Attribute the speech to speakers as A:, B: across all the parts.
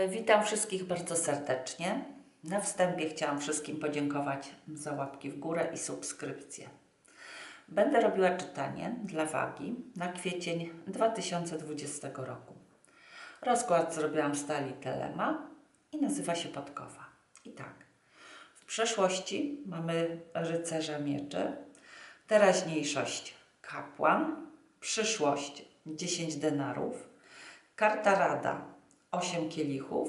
A: E, Witam wszystkich bardzo serdecznie. Na wstępie chciałam wszystkim podziękować za łapki w górę i subskrypcję. Będę robiła czytanie dla wagi na kwiecień 2020 roku. Rozkład zrobiłam w stali Telema i nazywa się Podkowa. I tak, w przeszłości mamy rycerza mieczy, teraźniejszość kapłan, przyszłość 10 denarów, karta rada 8 kielichów,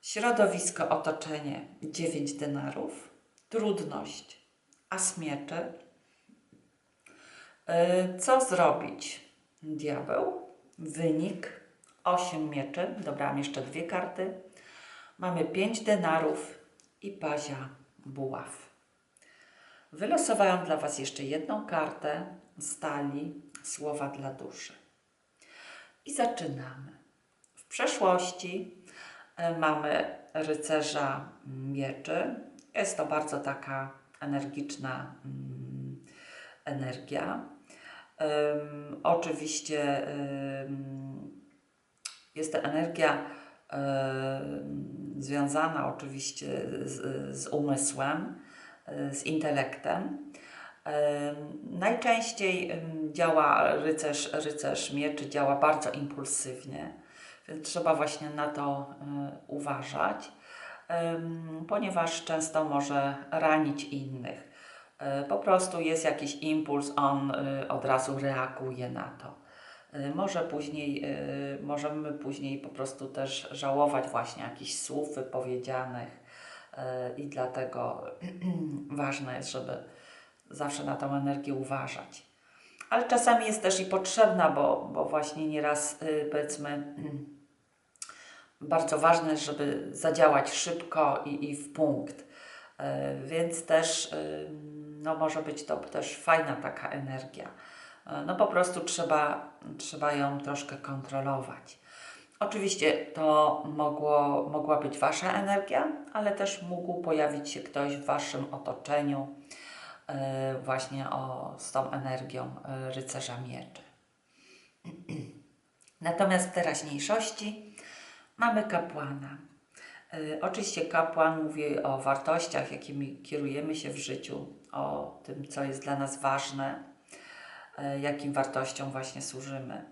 A: środowisko, otoczenie 9 denarów, trudność as mieczy. Yy, Co zrobić? Diabeł, wynik 8 mieczy, dobrałam jeszcze dwie karty. Mamy 5 denarów i pazia buław. Wylosowałam dla Was jeszcze jedną kartę stali słowa dla duszy. I zaczynamy. Przeszłości e, mamy rycerza mieczy. Jest to bardzo taka energiczna mm, energia. Oczywiście jest to energia związana oczywiście z, z umysłem, z intelektem. Najczęściej działa rycerz, rycerz mieczy, działa bardzo impulsywnie, trzeba właśnie na to y, uważać, ponieważ często może ranić innych. Y, Po prostu jest jakiś impuls, on y, od razu reaguje na to. Może później, możemy później po prostu też żałować właśnie jakichś słów wypowiedzianych i dlatego ważne jest, żeby zawsze na tą energię uważać. Ale czasami jest też i potrzebna, bo, bo właśnie nieraz powiedzmy bardzo ważne żeby zadziałać szybko i, i w punkt. Y, Więc też y, no, może być to też fajna taka energia. Y, No po prostu trzeba, trzeba ją troszkę kontrolować. Oczywiście to mogło, mogła być Wasza energia, ale też mógł pojawić się ktoś w Waszym otoczeniu y, właśnie o, z tą energią rycerza mieczy. Natomiast w teraźniejszości mamy kapłana. Y, Oczywiście kapłan mówi o wartościach, jakimi kierujemy się w życiu, o tym, co jest dla nas ważne, y, jakim wartościom właśnie służymy.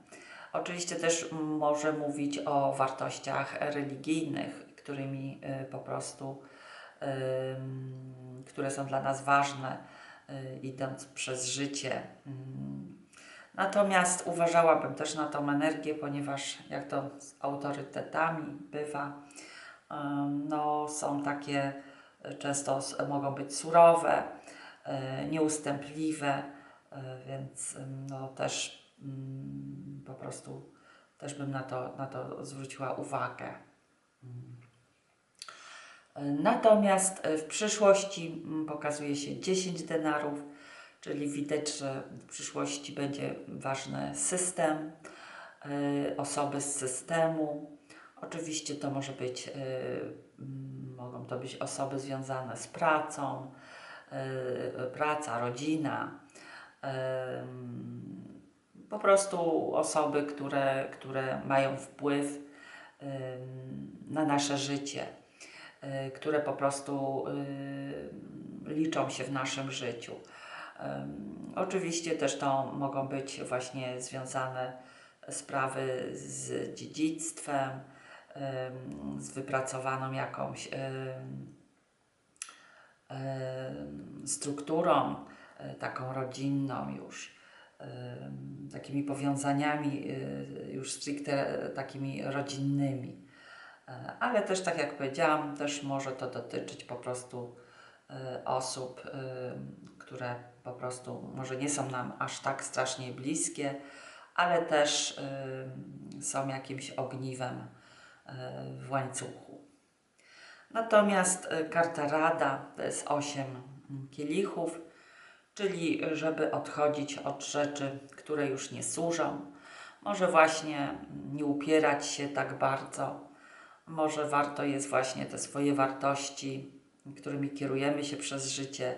A: Oczywiście też może mówić o wartościach religijnych, którymi y, po prostu, które są dla nas ważne, idąc przez życie. Natomiast uważałabym też na tą energię, ponieważ jak to z autorytetami bywa, no, są takie y, często mogą być surowe, y, nieustępliwe, y, więc no, też ym, po prostu też bym na to, na to zwróciła uwagę. Y, Natomiast w przyszłości mm, pokazuje się 10 denarów, czyli widać, że w przyszłości będzie ważny system, y, osoby z systemu. Oczywiście to może być, y, mm, mogą to być osoby związane z pracą, y, praca, rodzina, po prostu osoby, które, które mają wpływ na nasze życie, które po prostu liczą się w naszym życiu. Oczywiście też to mogą być właśnie związane sprawy z dziedzictwem, z wypracowaną jakąś strukturą y, taką rodzinną już, takimi powiązaniami y, już stricte takimi rodzinnymi. E, Ale też, tak jak powiedziałam, też może to dotyczyć po prostu osób, które po prostu może nie są nam aż tak strasznie bliskie, ale też y, są jakimś ogniwem y, w łańcuchu. Natomiast y, karta rada to jest 8 kielichów, czyli żeby odchodzić od rzeczy, które już nie służą. Może właśnie mm, nie upierać się tak bardzo. Może warto jest właśnie te swoje wartości, którymi kierujemy się przez życie,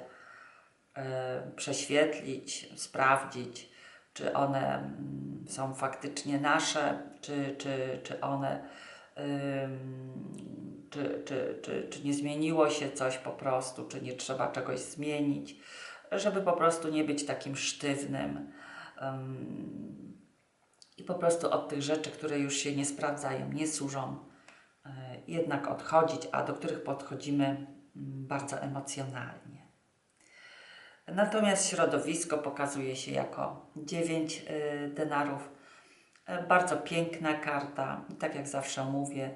A: prześwietlić, sprawdzić, czy one mm, są faktycznie nasze, czy, czy, czy one czy, czy, czy, czy nie zmieniło się coś po prostu, czy nie trzeba czegoś zmienić, żeby po prostu nie być takim sztywnym. ym, I po prostu od tych rzeczy, które już się nie sprawdzają, nie służą, y, jednak odchodzić, a do których podchodzimy mm, bardzo emocjonalnie. Natomiast środowisko pokazuje się jako 9 y, denarów. E, Bardzo piękna karta, tak jak zawsze mówię,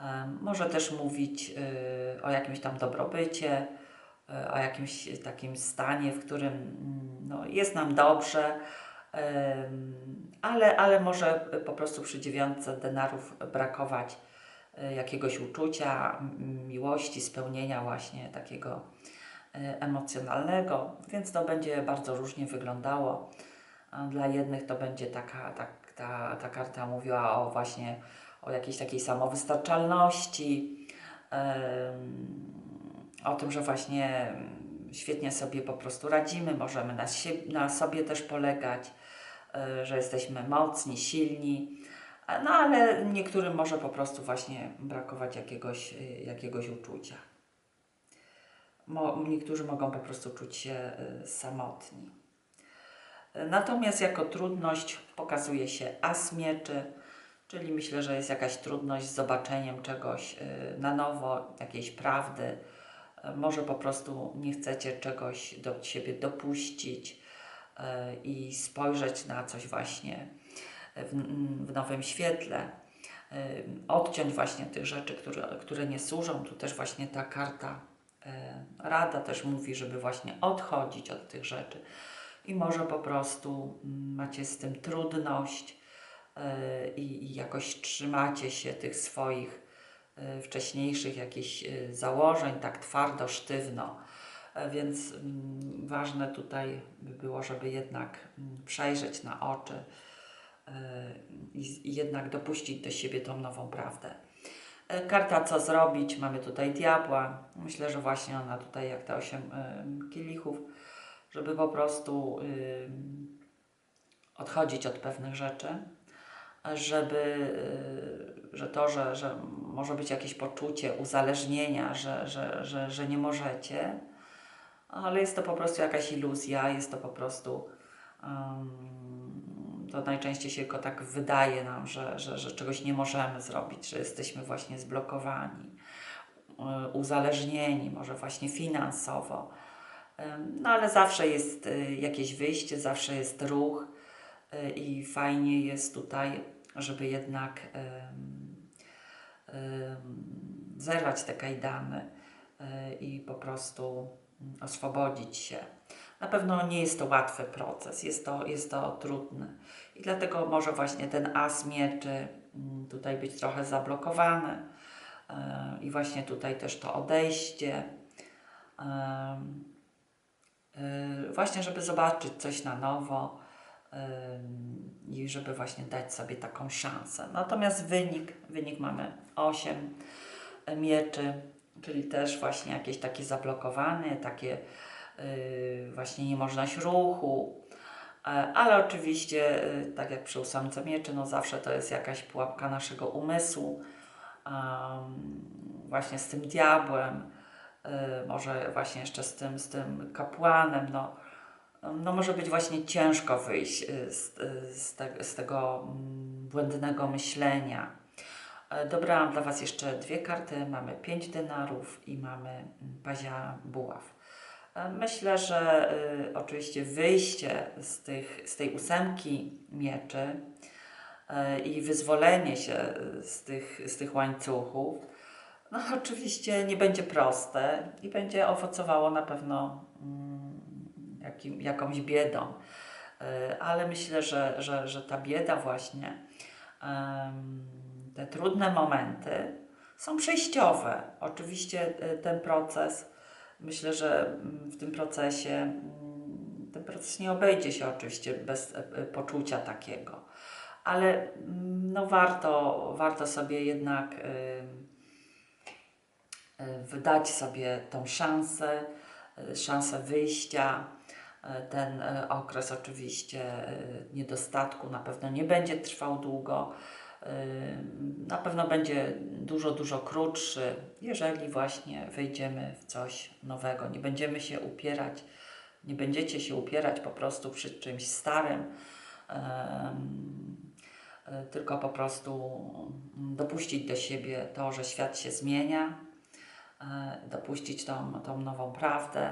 A: em, może też mówić y, o jakimś tam dobrobycie, y, o jakimś takim stanie, w którym mm, no, jest nam dobrze, ale, ale może po prostu przy dziewiątce denarów brakować jakiegoś uczucia, miłości, spełnienia właśnie takiego emocjonalnego, więc to będzie bardzo różnie wyglądało. Dla jednych to będzie taka, tak, ta, ta karta mówiła o właśnie o jakiejś takiej samowystarczalności, o tym, że właśnie świetnie sobie po prostu radzimy, możemy na, na sobie też polegać, e, że jesteśmy mocni, silni. E, No ale niektórym może po prostu właśnie brakować jakiegoś, jakiegoś uczucia. Niektórzy mogą po prostu czuć się y, samotni. Natomiast jako trudność pokazuje się as mieczy, czyli myślę, że jest jakaś trudność z zobaczeniem czegoś y, na nowo, jakiejś prawdy. Y, Może po prostu nie chcecie czegoś do siebie dopuścić i spojrzeć na coś właśnie w, w nowym świetle. Odciąć właśnie tych rzeczy, które, które nie służą. Tu też właśnie ta karta Rada też mówi, żeby właśnie odchodzić od tych rzeczy i może po prostu mm, macie z tym trudność yy, i, jakoś trzymacie się tych swoich yy, wcześniejszych jakichś założeń tak twardo, sztywno. E, Więc mm, ważne tutaj by było, żeby jednak mm, przejrzeć na oczy i jednak dopuścić do siebie tą nową prawdę. E, Karta co zrobić, mamy tutaj diabła. Myślę, że właśnie ona tutaj jak te osiem y, kielichów, żeby po prostu y, odchodzić od pewnych rzeczy, żeby, że to, że, że może być jakieś poczucie uzależnienia, że, że, że, że nie możecie, ale jest to po prostu jakaś iluzja, jest to po prostu um, to najczęściej się tylko tak wydaje nam, że, że, że czegoś nie możemy zrobić, że jesteśmy właśnie zblokowani, y, uzależnieni, może właśnie finansowo. No ale zawsze jest y, jakieś wyjście, zawsze jest ruch y, i fajnie jest tutaj, żeby jednak zerwać te kajdany i po prostu mm, oswobodzić się. Na pewno nie jest to łatwy proces, jest to, jest to trudny. I dlatego może właśnie ten as mieczy mm, tutaj być trochę zablokowany. y, I właśnie tutaj też to odejście. Y, Właśnie, żeby zobaczyć coś na nowo i żeby właśnie dać sobie taką szansę. Natomiast wynik, wynik mamy 8 mieczy, czyli też właśnie jakieś takie zablokowane, takie właśnie niemożność ruchu. E, Ale oczywiście, y, tak jak przy ósemce mieczy, no zawsze to jest jakaś pułapka naszego umysłu, um, właśnie z tym diabłem, y, może właśnie jeszcze z tym, z tym kapłanem, no, no może być właśnie ciężko wyjść y, z, y, z, te, z tego mm, błędnego myślenia. E, Dobrałam dla Was jeszcze dwie karty. Mamy pięć denarów i mamy mm, pazia buław. Myślę, że y, oczywiście wyjście z, tych, z tej ósemki mieczy y, i wyzwolenie się y, z tych, z tych łańcuchów, no oczywiście nie będzie proste i będzie owocowało na pewno mm, jakim, jakąś biedą. Y, Ale myślę, że, że, że ta bieda właśnie, te trudne momenty są przejściowe. Oczywiście y, ten proces, myślę, że mm, w tym procesie, mm, ten proces nie obejdzie się oczywiście bez y, y, poczucia takiego, ale mm, no warto, warto sobie jednak y, y, wydać sobie tą szansę, y, szansę wyjścia. Ten okres oczywiście niedostatku na pewno nie będzie trwał długo. Na pewno będzie dużo, dużo krótszy, jeżeli właśnie wejdziemy w coś nowego. Nie będziemy się upierać, nie będziecie się upierać po prostu przy czymś starym, tylko po prostu dopuścić do siebie to, że świat się zmienia, e, dopuścić tą, tą nową prawdę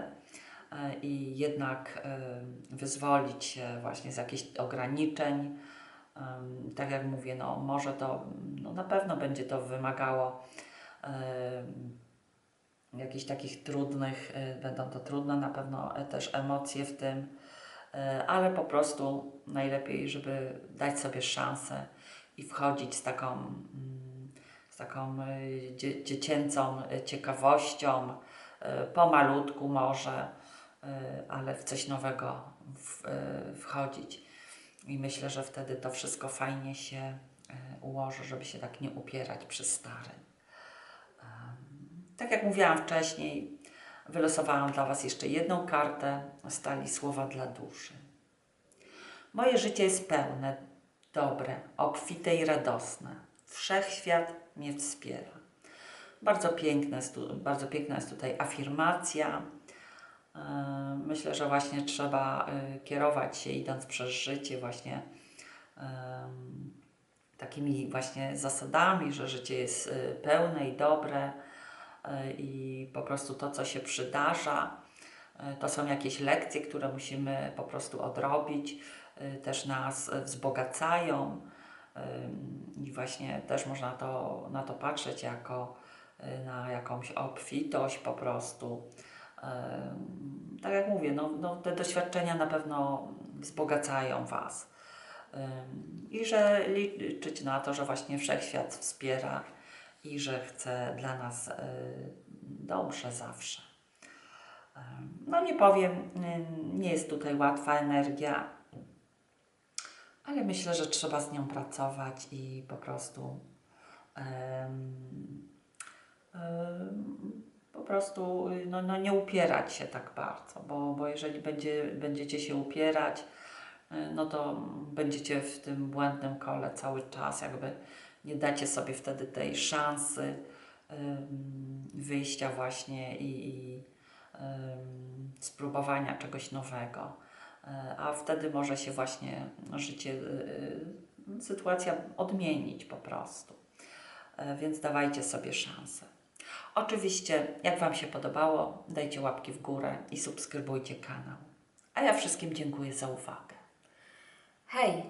A: e, i jednak e, wyzwolić się właśnie z jakichś ograniczeń. Tak jak mówię, no może to, no na pewno będzie to wymagało jakichś takich trudnych, e, będą to trudne na pewno e, też emocje w tym, e, ale po prostu najlepiej, żeby dać sobie szansę i wchodzić z taką, mm, z taką dzie, dziecięcą ciekawością, pomalutku może, ale w coś nowego w, wchodzić. I myślę, że wtedy to wszystko fajnie się e, ułoży, żeby się tak nie upierać przy starym. Tak jak mówiłam wcześniej, wylosowałam dla Was jeszcze jedną kartę stali słowa dla duszy. Moje życie jest pełne, dobre, obfite i radosne. Wszechświat mnie wspiera. Bardzo, piękne bardzo piękna jest tutaj afirmacja. Yy, Myślę, że właśnie trzeba yy, kierować się, idąc przez życie, właśnie takimi właśnie zasadami, że życie jest y, pełne i dobre i po prostu to, co się przydarza, to są jakieś lekcje, które musimy po prostu odrobić, też nas wzbogacają i właśnie też można to, na to patrzeć jako na jakąś obfitość po prostu. Tak jak mówię, no, no, te doświadczenia na pewno wzbogacają Was. I że liczyć na to, że właśnie wszechświat wspiera i że chce dla nas y, dobrze zawsze. No nie powiem, nie jest tutaj łatwa energia, ale myślę, że trzeba z nią pracować i po prostu po prostu y, no, no nie upierać się tak bardzo, bo, bo jeżeli będzie, będziecie się upierać, y, no to będziecie w tym błędnym kole cały czas, jakby nie dacie sobie wtedy tej szansy wyjścia właśnie i, i spróbowania czegoś nowego. E, A wtedy może się właśnie życie, y, y, sytuacja odmienić po prostu. Więc dawajcie sobie szansę. Oczywiście, jak Wam się podobało, dajcie łapki w górę i subskrybujcie kanał. A ja wszystkim dziękuję za uwagę.
B: Hej,